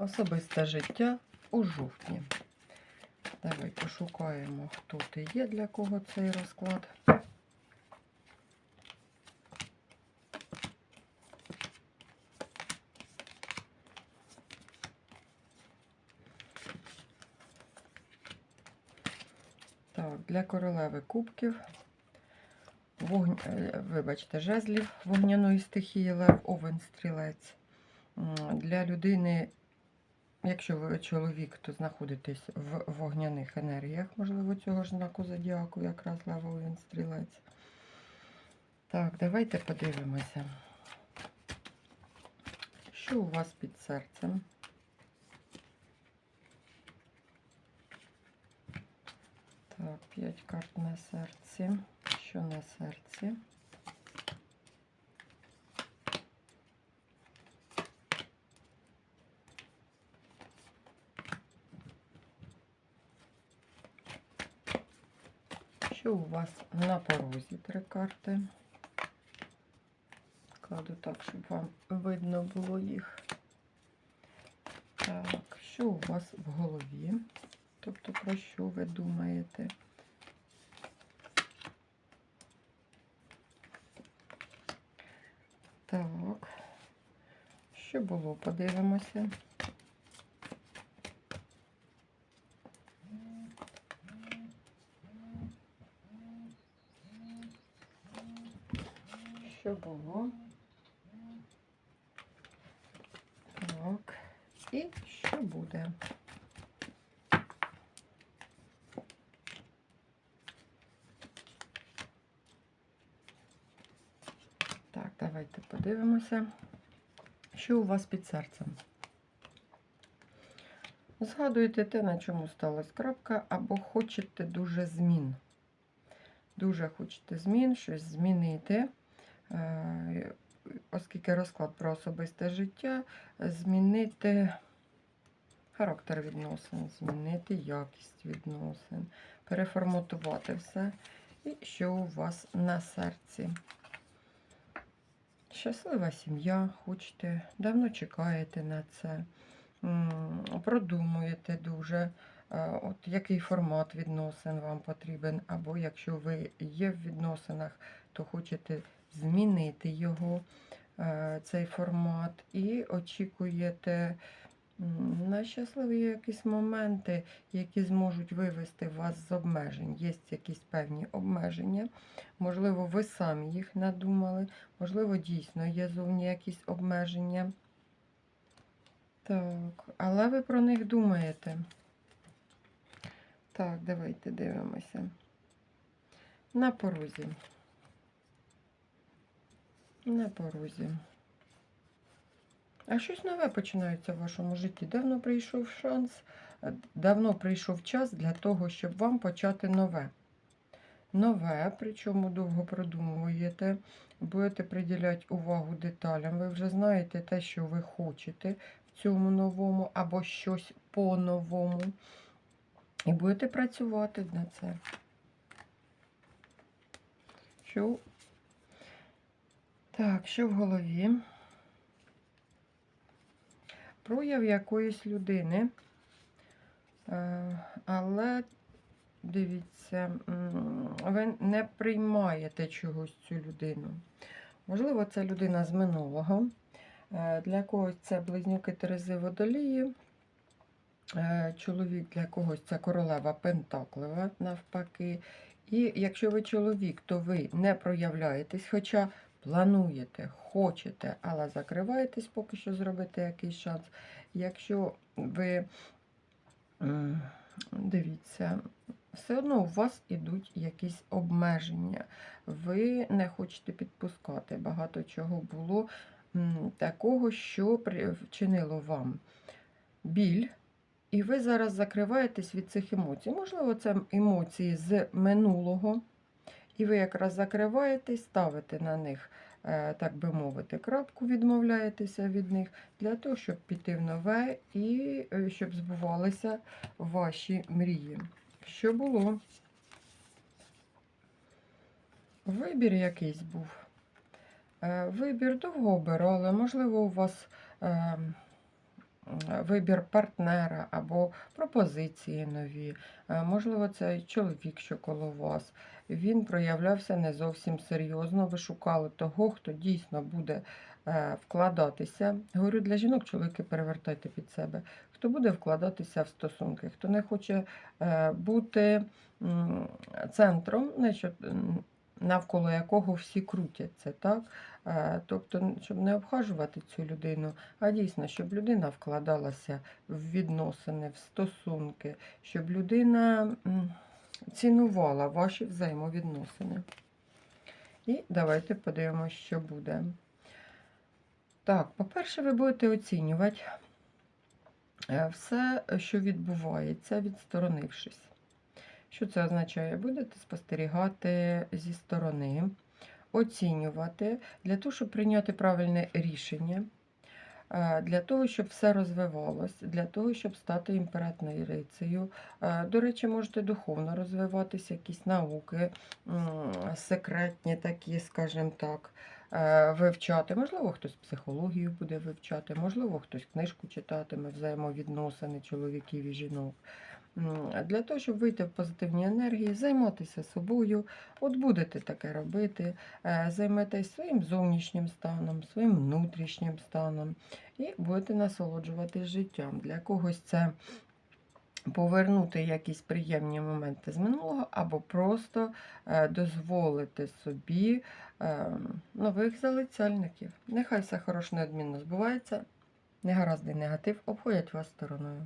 Особисте життя у жовтні. Давай пошукаємо, хто ти є, для кого цей розклад. Так, для королеви кубків. Вогн... е, Вибачте, жезлів вогняної стихії Лев Овен Стрілець. Для людини, якщо ви чоловік, то знаходитесь в вогняних енергіях, можливо, цього ж знаку зодіаку, якраз Лев Овен Стрілець. Так, давайте подивимося. Що у вас під серцем? Так, 5 карт на серці. Що на серці? Що у вас на порозі три карти? Кладу так, щоб вам видно було їх. Так, що у вас в голові? Тобто про що ви думаєте? Так. Що було? Подивимося. Що було? Так. І що буде? Так, давайте подивимося, що у вас під серцем. Згадуєте те, на чому сталася крапка, або хочете дуже змін. Дуже хочете змін, щось змінити. Е, Оскільки розклад про особисте життя, змінити характер відносин, змінити якість відносин, переформатувати все. І що у вас на серці. Щаслива сім'я, хочете, давно чекаєте на це, продумуєте дуже, е, от який формат відносин вам потрібен, або якщо ви є в відносинах, то хочете змінити його, е, цей формат, і очікуєте на щасливі якісь моменти, які зможуть вивести вас з обмежень. Є якісь певні обмеження, можливо, ви самі їх надумали. Можливо, дійсно є зовні якісь обмеження. Так, але ви про них думаєте. Так, давайте дивимося. На порозі. На порозі. А щось нове починається в вашому житті. Давно прийшов шанс, е, давно прийшов час для того, щоб вам почати нове нове, причому довго продумуєте, будете приділяти увагу деталям. Ви вже знаєте те, що ви хочете в цьому новому, або щось по-новому. І будете працювати на це. Що? Так, що в голові? Прояв якоїсь людини. Е, Але Дивіться, ви не приймаєте чогось цю людину. Можливо, це людина з минулого. Е, Для когось це близнюки Терези Водолії. Е, Чоловік для когось це королева Пентаклева, навпаки. І якщо ви чоловік, то ви не проявляєтесь, хоча плануєте, хочете, але закриваєтесь поки що зробити якийсь шанс. Якщо ви дивіться, все одно у вас ідуть якісь обмеження. Ви не хочете підпускати. Багато чого було такого, що вчинило вам біль. І ви зараз закриваєтесь від цих емоцій. Можливо, це емоції з минулого. І ви якраз закриваєтесь, ставите на них, е, так би мовити, крапку, відмовляєтеся від них для того, щоб піти в нове і е, щоб збувалися ваші мрії. Що було? Вибір якийсь був. Е, Вибір довго обирали. Можливо, у вас е, вибір партнера або пропозиції нові. Е, Можливо, це чоловік, що коло вас. Він проявлявся не зовсім серйозно. Ви шукали того, хто дійсно буде е, вкладатися. Говорю для жінок, чоловіки перевертайте під себе. Хто буде вкладатися в стосунки, хто не хоче е, бути центром, навколо якого всі крутяться, так? Е, Тобто, щоб не обхажувати цю людину, а дійсно, щоб людина вкладалася в відносини, в стосунки, щоб людина цінувала ваші взаємовідносини. І давайте подивимося, що буде. Так, по-перше, ви будете оцінювати е, все, що відбувається, відсторонившись. Що це означає? Будете спостерігати зі сторони, оцінювати для того, щоб прийняти правильне рішення, е, для того, щоб все розвивалось, для того, щоб стати імператрицею. Е, До речі, можете духовно розвиватися, якісь науки, секретні такі, скажімо так, е, вивчати. Можливо, хтось психологію буде вивчати, можливо, хтось книжку читатиме, взаємовідносини чоловіків і жінок. Для того, щоб вийти в позитивні енергії, займатися собою, от будете таке робити, е, займетесь своїм зовнішнім станом, своїм внутрішнім станом і будете насолоджуватись життям. Для когось це повернути якісь приємні моменти з минулого, або просто е, дозволити собі е, нових залицяльників. Нехай все хороше неодмінно збувається, негаразди негатив обходять вас стороною.